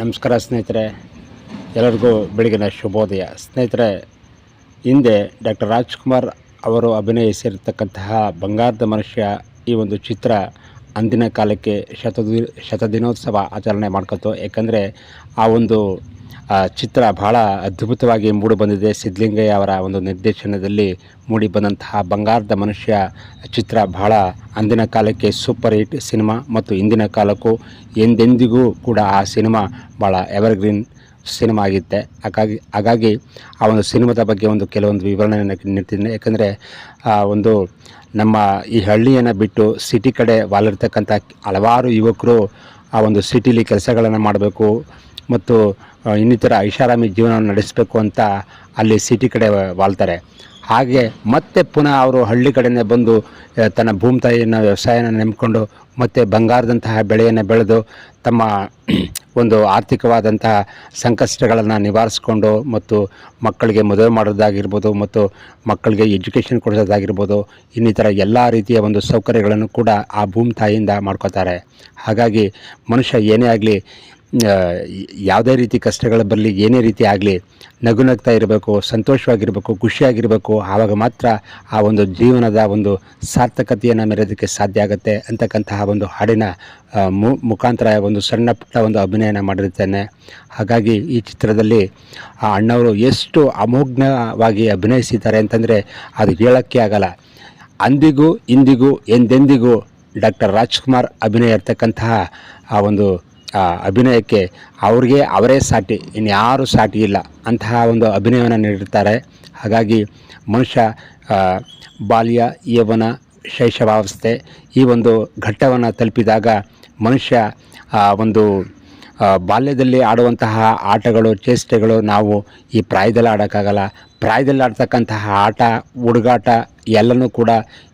ನಮಸ್ಕಾರ ಸ್ನೇಹಿತರೆ, ಎಲ್ಲರಿಗೂ ಬೆಳಗಿನ ಶುಭೋದಯ. ಸ್ನೇಹಿತರೆ, ಹಿಂದೆ ಡಾಕ್ಟರ್ ರಾಜ್ಕುಮಾರ್ ಅವರು ಅಭಿನಯಿಸಿರತಕ್ಕಂತಹ ಬಂಗಾರದ ಮನುಷ್ಯ ಈ ಒಂದು ಚಿತ್ರ ಅಂದಿನ ಕಾಲಕ್ಕೆ ಶತದಿ ಶತದಿನೋತ್ಸವ ಆಚರಣೆ ಮಾಡ್ಕೊತು. ಯಾಕಂದರೆ ಆ ಒಂದು ಚಿತ್ರ ಬಹಳ ಅದ್ಭುತವಾಗಿ ಮೂಡಿ ಬಂದಿದೆ ಸಿದ್ಧಲಿಂಗಯ್ಯ ಅವರ ಒಂದು ನಿರ್ದೇಶನದಲ್ಲಿ ಮೂಡಿ ಬಂದಂತಹ ಬಂಗಾರದ ಮನುಷ್ಯ ಚಿತ್ರ ಬಹಳ ಅಂದಿನ ಕಾಲಕ್ಕೆ ಸೂಪರ್ ಹಿಟ್ ಸಿನಿಮಾ ಮತ್ತು ಇಂದಿನ ಕಾಲಕ್ಕೂ ಎಂದೆಂದಿಗೂ ಕೂಡ ಆ ಸಿನಿಮಾ ಭಾಳ ಎವರ್ಗ್ರೀನ್ ಸಿನಿಮಾ ಆಗಿತ್ತೆ. ಹಾಗಾಗಿ ಹಾಗಾಗಿ ಆ ಒಂದು ಸಿನಿಮಾದ ಬಗ್ಗೆ ಒಂದು ಕೆಲವೊಂದು ವಿವರಣೆಯನ್ನು ನೀಡ್ತೀನಿ. ಯಾಕಂದರೆ, ಆ, ಒಂದು ನಮ್ಮ ಈ ಹಳ್ಳಿಯನ್ನು ಬಿಟ್ಟು ಸಿಟಿ ಕಡೆ ವಾಲಿರ್ತಕ್ಕಂಥ ಹಲವಾರು ಯುವಕರು ಆ ಒಂದು ಸಿಟಿಲಿ ಕೆಲಸಗಳನ್ನು ಮಾಡಬೇಕು. ಮತ್ತು ಇನ್ನಿತರ ಐಷಾರಾಮಿ ಜೀವನವನ್ನು ನಡೆಸಬೇಕು ಅಂತ ಅಲ್ಲಿ ಸಿಟಿ ಕಡೆ ವಾಳ್ತಾರೆ ಹಾಗೆ ಮತ್ತೆ ಪುನಃ ಅವರು ಹಳ್ಳಿ ಕಡೆಯೇ ಬಂದು ತನ್ನ ಭೂಮಿ ತಾಯಿಯನ್ನು, ವ್ಯವಸಾಯನ ನೆಮ್ಕೊಂಡು, ಮತ್ತೆ ಬಂಗಾರದಂತಹ ಬೆಳೆಯನ್ನು ಬೆಳೆದು, ತಮ್ಮ ಒಂದು ಆರ್ಥಿಕವಾದಂತಹ ಸಂಕಷ್ಟಗಳನ್ನು ನಿವಾರಿಸ್ಕೊಂಡು, ಮತ್ತು ಮಕ್ಕಳಿಗೆ ಮದುವೆ ಮಾಡೋದಾಗಿರ್ಬೋದು ಮತ್ತು ಮಕ್ಕಳಿಗೆ ಎಜುಕೇಷನ್ ಕೊಡಿಸೋದಾಗಿರ್ಬೋದು, ಇನ್ನಿತರ ಎಲ್ಲ ರೀತಿಯ ಒಂದು ಸೌಕರ್ಯಗಳನ್ನು ಕೂಡ ಆ ಭೂಮಿ ತಾಯಿಯಿಂದ ಮಾಡ್ಕೋತಾರೆ. ಹಾಗಾಗಿ ಮನುಷ್ಯ ಏನೇ ಆಗಲಿ ಯಾವುದೇ ರೀತಿ ಕಷ್ಟಗಳು ಬರಲಿ, ಏನೇ ರೀತಿ ಆಗಲಿ ನಗು ನಗ್ತಾ ಇರಬೇಕು, ಸಂತೋಷವಾಗಿರಬೇಕು, ಖುಷಿಯಾಗಿರಬೇಕು, ಆವಾಗ ಮಾತ್ರ ಆ ಒಂದು ಜೀವನದ ಒಂದು ಸಾರ್ಥಕತೆಯನ್ನು ಮೆರೆಯೋದಕ್ಕೆ ಸಾಧ್ಯ ಆಗುತ್ತೆ ಅಂತಕ್ಕಂತಹ ಒಂದು ಹಾಡಿನ ಮು, ಮುಖಾಂತರ ಒಂದು ಸಣ್ಣ ಪುಟ್ಟ ಒಂದು ಅಭಿನಯನ ಮಾಡಿರ್ತೇನೆ. ಹಾಗಾಗಿ ಈ ಚಿತ್ರದಲ್ಲಿ, ಆ, ಅಣ್ಣವರು ಎಷ್ಟು ಅಮೋಘ್ನವಾಗಿ ಅಭಿನಯಿಸಿದ್ದಾರೆ ಅಂತಂದರೆ ಅದು ಹೇಳೋಕ್ಕೆ ಆಗಲ್ಲ. ಅಂದಿಗೂ ಇಂದಿಗೂ ಎಂದೆಂದಿಗೂ ಡಾಕ್ಟರ್ ರಾಜ್ಕುಮಾರ್ ಅಭಿನಯ ಇರ್ತಕ್ಕಂತಹ ಆ ಒಂದು ಅಭಿನಯಕ್ಕೆ ಅವ್ರಿಗೆ ಅವರೇ ಸಾಟಿ, ಇನ್ಯಾರೂ ಸಾಟಿ ಇಲ್ಲ. ಅಂತಹ ಒಂದು ಅಭಿನಯವನ್ನು ನೀಡಿರ್ತಾರೆ. ಹಾಗಾಗಿ ಮನುಷ್ಯ ಬಾಲ್ಯ, ಯೌವನ, ಶೈಶವಾವಸ್ಥೆ ಈ ಒಂದು ಘಟ್ಟವನ್ನು ತಲುಪಿದಾಗ ಮನುಷ್ಯ ಒಂದು ಬಾಲ್ಯದಲ್ಲಿ ಆಡುವಂತಹ ಆಟಗಳು, ಚೇಷ್ಟೆಗಳು ನಾವು ಈ ಪ್ರಾಯದಲ್ಲಿ ಆಡೋಕ್ಕಾಗಲ್ಲ. ಪ್ರಾಯದಲ್ಲಿ ಆಡ್ತಕ್ಕಂತಹ ಆಟ, ಹುಡುಗಾಟ ಎಲ್ಲನೂ ಕೂಡ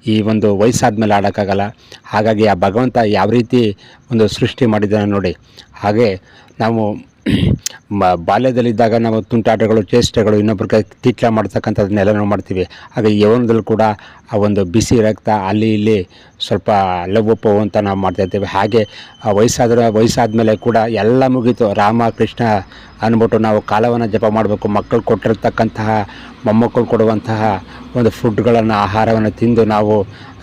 ಈ ಒಂದು ವಯಸ್ಸಾದ ಮೇಲೆ ಆಡೋಕ್ಕಾಗಲ್ಲ. ಹಾಗಾಗಿ ಆ ಭಗವಂತ ಯಾವ ರೀತಿ ಒಂದು ಸೃಷ್ಟಿ ಮಾಡಿದ್ದಾನೆ ನೋಡಿ. ಹಾಗೆ ನಾವು ಮ, ಬಾಲ್ಯದಲ್ಲಿದ್ದಾಗ ನಾವು ತುಂಟಾಟಗಳು, ಚೇಷ್ಟೆಗಳು, ಇನ್ನೊಬ್ರಿಗೆ ತಿಟ್ಲ ಮಾಡ್ತಕ್ಕಂಥದ್ದನ್ನೆಲ್ಲನೂ ಮಾಡ್ತೀವಿ. ಹಾಗೆ ಯೌವನದಲ್ಲಿ ಕೂಡ ಆ ಒಂದು ಬಿಸಿ ರಕ್ತ, ಅಲ್ಲಿ ಇಲ್ಲಿ ಸ್ವಲ್ಪ ಲವ್ ಪವ್ ಅಂತ ನಾವು ಮಾಡ್ತಾಯಿರ್ತೇವೆ ಹಾಗೆ ಆ ವಯಸ್ಸಾದ್ರೆ ವಯಸ್ಸಾದ ಮೇಲೆ ಕೂಡ ಎಲ್ಲ ಮುಗೀತು. ರಾಮ, ಕೃಷ್ಣ ಅಂದ್ಬಿಟ್ಟು ನಾವು ಕಾಲವನ್ನು ಜಪ ಮಾಡಬೇಕು. ಮಕ್ಕಳು ಕೊಟ್ಟಿರ್ತಕ್ಕಂತಹ, ಮೊಮ್ಮಕ್ಕಳು ಕೊಡುವಂತಹ ಒಂದು ಫುಡ್ಗಳನ್ನು ಆಹಾರವನ್ನು ತಿಂದು ನಾವು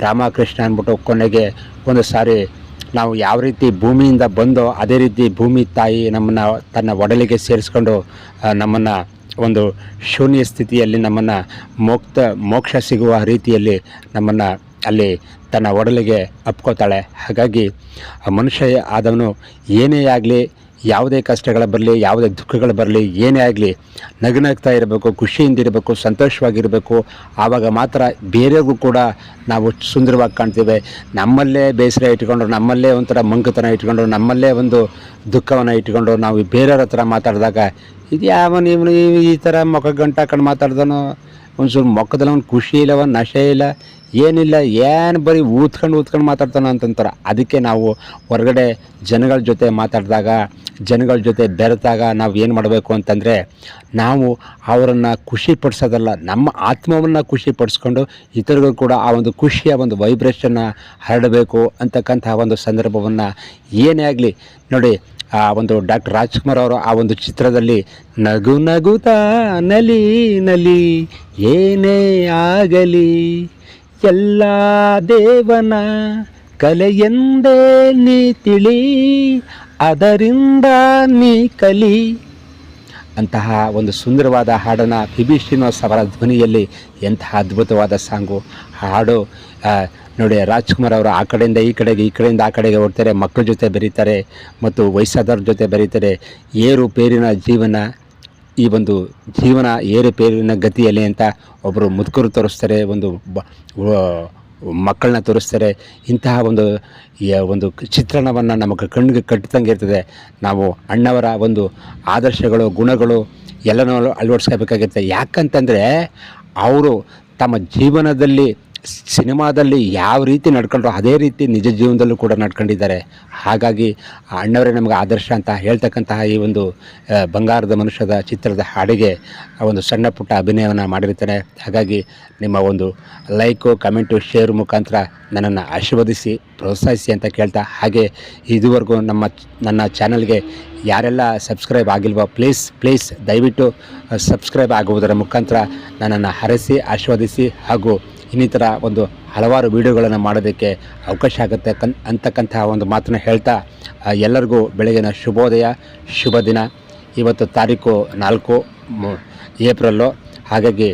ರಾಮಕೃಷ್ಣ ಅಂದ್ಬಿಟ್ಟು ಕೊನೆಗೆ ಒಂದು ಸಾರಿ ನಾವು ಯಾವ ರೀತಿ ಭೂಮಿಯಿಂದ ಬಂದೋ ಅದೇ ರೀತಿ ಭೂಮಿ ತಾಯಿ ನಮ್ಮನ್ನು ತನ್ನ ಒಡಲಿಗೆ ಸೇರಿಸ್ಕೊಂಡು ನಮ್ಮನ್ನು ಒಂದು ಶೂನ್ಯ ಸ್ಥಿತಿಯಲ್ಲಿ ನಮ್ಮನ್ನು ಮೋಕ್ತ, ಮೋಕ್ಷ ಸಿಗುವ ರೀತಿಯಲ್ಲಿ ನಮ್ಮನ್ನು ಅಲ್ಲಿ ತನ್ನ ಒಡಲಿಗೆ ಅಪ್ಕೋತಾಳೆ. ಹಾಗಾಗಿ ಮನುಷ್ಯ ಆದವನು ಏನೇ ಆಗಲಿ ಯಾವುದೇ ಕಷ್ಟಗಳು ಬರಲಿ, ಯಾವುದೇ ದುಃಖಗಳು ಬರಲಿ, ಏನೇ ಆಗಲಿ, ನಗುನಗ್ತಾ ಇರಬೇಕು, ಖುಷಿಯಿಂದ ಇರಬೇಕು, ಸಂತೋಷವಾಗಿರಬೇಕು, ಆವಾಗ ಮಾತ್ರ ಬೇರೆಯವ್ರಿಗೂ ಕೂಡ ನಾವು ಸುಂದರವಾಗಿ ಕಾಣ್ತೇವೆ. ನಮ್ಮಲ್ಲೇ ಬೇಸರ ಇಟ್ಕೊಂಡು ನಮ್ಮಲ್ಲೇ ಒಂಥರ ಮಂಕುತನ ಇಟ್ಕೊಂಡು ನಮ್ಮಲ್ಲೇ ಒಂದು ದುಃಖವನ್ನು ಇಟ್ಕೊಂಡು ನಾವು ಬೇರೆಯವ್ರ ಹತ್ರ ಮಾತಾಡಿದಾಗ, ಇದು ಯಾವ ನೀವು ಈ ಥರ ಮೊಕ್ಕ ಗಂಟಾಕೊಂಡು ಮಾತಾಡ್ದನೋ ಒಂದು ಸ್ವಲ್ಪ ಮೊಕ್ಕದಲ್ಲಿ ಒಂದು ಖುಷಿ ಇಲ್ಲ, ಒಂದು ನಶೆ ಇಲ್ಲ ಏನಿಲ್ಲ, ಏನು ಬರೀ ಊದ್ಕೊಂಡು ಊದ್ಕೊಂಡು ಮಾತಾಡ್ತಾನೆ ಅಂತಂತಾರೆ. ಅದಕ್ಕೆ ನಾವು ಹೊರಗಡೆ ಜನಗಳ ಜೊತೆ ಮಾತಾಡಿದಾಗ, ಜನಗಳ ಜೊತೆ ಬೆರೆತಾಗ ನಾವು ಏನು ಮಾಡಬೇಕು ಅಂತಂದರೆ, ನಾವು ಅವರನ್ನು ಖುಷಿ ಪಡಿಸೋದಲ್ಲ, ನಮ್ಮ ಆತ್ಮವನ್ನು ಖುಷಿ ಪಡಿಸ್ಕೊಂಡು ಇತರಿಗೂ ಕೂಡ ಆ ಒಂದು ಖುಷಿಯ ಒಂದು ವೈಬ್ರೇಷನ್ನ ಹರಡಬೇಕು ಅಂತಕ್ಕಂತಹ ಒಂದು ಸಂದರ್ಭವನ್ನು ಏನೇ ಆಗಲಿ. ನೋಡಿ, ಆ ಒಂದು ಡಾಕ್ಟರ್ ರಾಜ್ಕುಮಾರ್ ಅವರು ಆ ಒಂದು ಚಿತ್ರದಲ್ಲಿ, ನಗು ನಗುತಾ ನಲಿ ನಲಿ, ಏನೇ ಆಗಲಿ ಎಲ್ಲ ದೇವನ ಕಲೆಯೆಂದೇ ನೀ ತಿಳಿ, ಅದರಿಂದ ನೀ ಕಲಿ. ಅಂತಹ ಒಂದು ಸುಂದರವಾದ ಹಾಡನ್ನು ಪಿ ಬಿ ಶ್ರೀನಿವಾಸ್ ಅವರ ಧ್ವನಿಯಲ್ಲಿ ಎಂತಹ ಅದ್ಭುತವಾದ ಸಾಂಗು ಹಾಡು. ನೋಡಿ, ರಾಜ್ಕುಮಾರ್ ಅವರು ಆ ಕಡೆಯಿಂದ ಈ ಕಡೆಗೆ, ಈ ಕಡೆಯಿಂದ ಆ ಕಡೆಗೆ ಹೋಗ್ತಾರೆ ಮಕ್ಕಳ ಜೊತೆ ಬರೀತಾರೆ ಮತ್ತು ವಯಸ್ಸಾದವ್ರ ಜೊತೆ ಬರೀತಾರೆ. ಏರು ಪೇರಿನ ಜೀವನ ಈ ಒಂದು ಜೀವನ ಏರುಪೇರಿನ ಗತಿಯಲ್ಲಿ ಅಂತ ಒಬ್ಬರು ಮುದುಕರು ತೋರಿಸ್ತಾರೆ, ಒಂದು ಬ ಮಕ್ಕಳನ್ನ ತೋರಿಸ್ತಾರೆ. ಇಂತಹ ಒಂದು ಒಂದು ಚಿತ್ರಣವನ್ನು ನಮಗೆ ಕಣ್ಣಿಗೆ ಕಟ್ಟಿದಂಗೆ ಇರ್ತದೆ. ನಾವು ಅಣ್ಣವರ ಒಂದು ಆದರ್ಶಗಳು, ಗುಣಗಳು ಎಲ್ಲನೂ ಅಳವಡಿಸ್ಕೋಬೇಕಾಗಿರುತ್ತೆ. ಯಾಕಂತಂದರೆ, ಅವರು ತಮ್ಮ ಜೀವನದಲ್ಲಿ ಸಿನಿಮಾದಲ್ಲಿ ಯಾವ ರೀತಿ ನಡ್ಕೊಂಡ್ರು ಅದೇ ರೀತಿ ನಿಜ ಜೀವನದಲ್ಲೂ ಕೂಡ ನಡ್ಕೊಂಡಿದ್ದಾರೆ. ಹಾಗಾಗಿ ಅಣ್ಣವರೇ ನಮಗೆ ಆದರ್ಶ ಅಂತ ಹೇಳ್ತಕ್ಕಂತಹ ಈ ಒಂದು ಬಂಗಾರದ ಮನುಷ್ಯದ ಚಿತ್ರದ ಹಾಡಿಗೆ ಒಂದು ಸಣ್ಣ ಪುಟ್ಟ ಅಭಿನಯವನ್ನು ಮಾಡಿರ್ತಾರೆ. ಹಾಗಾಗಿ ನಿಮ್ಮ ಒಂದು ಲೈಕು, ಕಮೆಂಟು, ಶೇರ್ ಮುಖಾಂತರ ನನ್ನನ್ನು ಆಶೀರ್ವದಿಸಿ, ಪ್ರೋತ್ಸಾಹಿಸಿ ಅಂತ ಕೇಳ್ತಾ, ಹಾಗೆ ಇದುವರೆಗೂ ನಮ್ಮ ನನ್ನ ಚಾನಲ್ಗೆ ಯಾರೆಲ್ಲ ಸಬ್ಸ್ಕ್ರೈಬ್ ಆಗಿಲ್ವೋ, ಪ್ಲೀಸ್ ಪ್ಲೀಸ್ ದಯವಿಟ್ಟು ಸಬ್ಸ್ಕ್ರೈಬ್ ಆಗುವುದರ ಮುಖಾಂತರ ನನ್ನನ್ನು ಹರಸಿ, ಆಶೀರ್ವದಿಸಿ, ಹಾಗೂ ಇನ್ನಿತರ ಒಂದು ಹಲವಾರು ವೀಡಿಯೋಗಳನ್ನು ಮಾಡೋದಕ್ಕೆ ಅವಕಾಶ ಆಗುತ್ತೆ ಕನ್ ಅಂತಕ್ಕಂತಹ ಒಂದು ಮಾತನ್ನು ಹೇಳ್ತಾ ಎಲ್ಲರಿಗೂ ಬೆಳಗಿನ ಶುಭೋದಯ, ಶುಭ ದಿನ. ಇವತ್ತು ತಾರೀಕು ನಾಲ್ಕು ಏಪ್ರಿಲ್ಲು. ಹಾಗಾಗಿ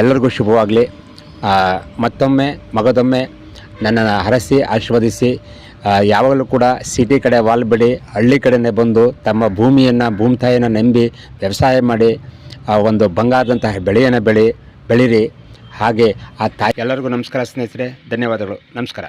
ಎಲ್ಲರಿಗೂ ಶುಭವಾಗಲಿ. ಮತ್ತೊಮ್ಮೆ, ಮಗದೊಮ್ಮೆ ನನ್ನನ್ನು ಹರಸಿ, ಆಶೀರ್ವದಿಸಿ ಯಾವಾಗಲೂ ಕೂಡ ಸಿಟಿ ಕಡೆ ವಾಲ್ಬಿಡಿ ಹಳ್ಳಿ ಕಡೆನೇ ಬಂದು ತಮ್ಮ ಭೂಮಿಯನ್ನು, ಭೂಮಿ ತಾಯಿಯನ್ನು ನಂಬಿ ವ್ಯವಸಾಯ ಮಾಡಿ ಒಂದು ಬಂಗಾರದಂತಹ ಬೆಳೆಯನ್ನು ಬೆಳಿ, ಬೆಳೀರಿ. ಹಾಗೆ ಆ ತಾಯಿ ಎಲ್ಲರಿಗೂ ನಮಸ್ಕಾರ ಸ್ನೇಹಿತರೆ ಧನ್ಯವಾದಗಳು. ನಮಸ್ಕಾರ.